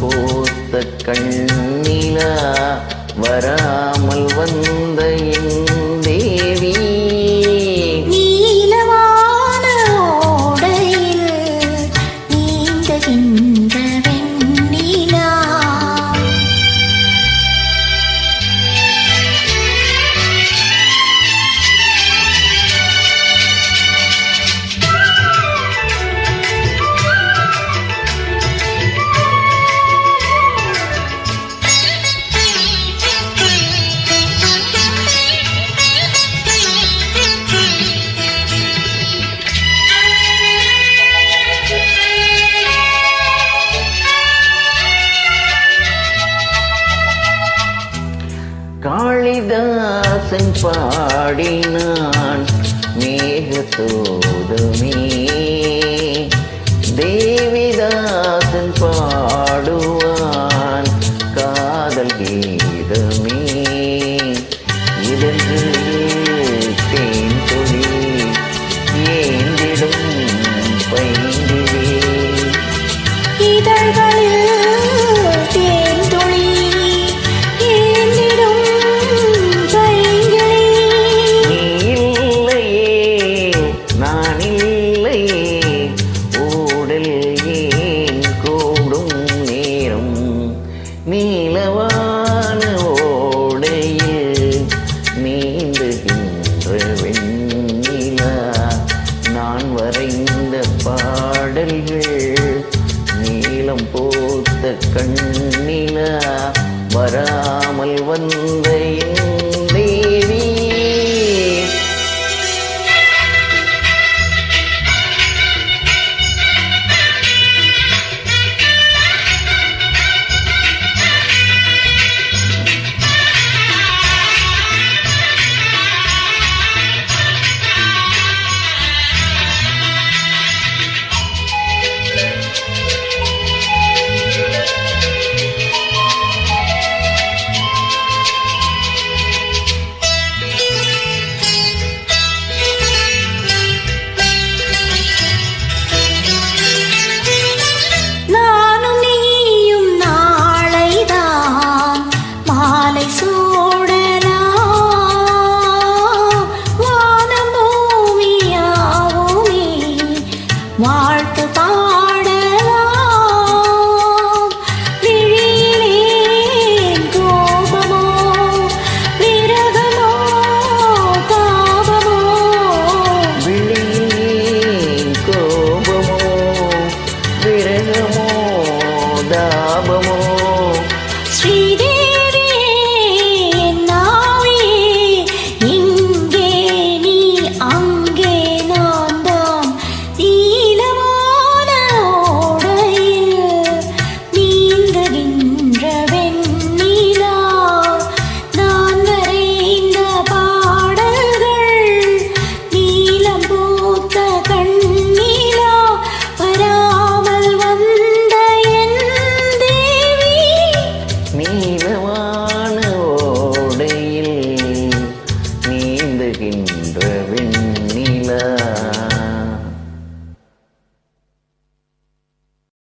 போத்த கண்ணிலா அரசன் பாடினான் மேகதூதமே. தேவிதாசன் பாடும் ಕೇಳಿ ಲಾಭವೋ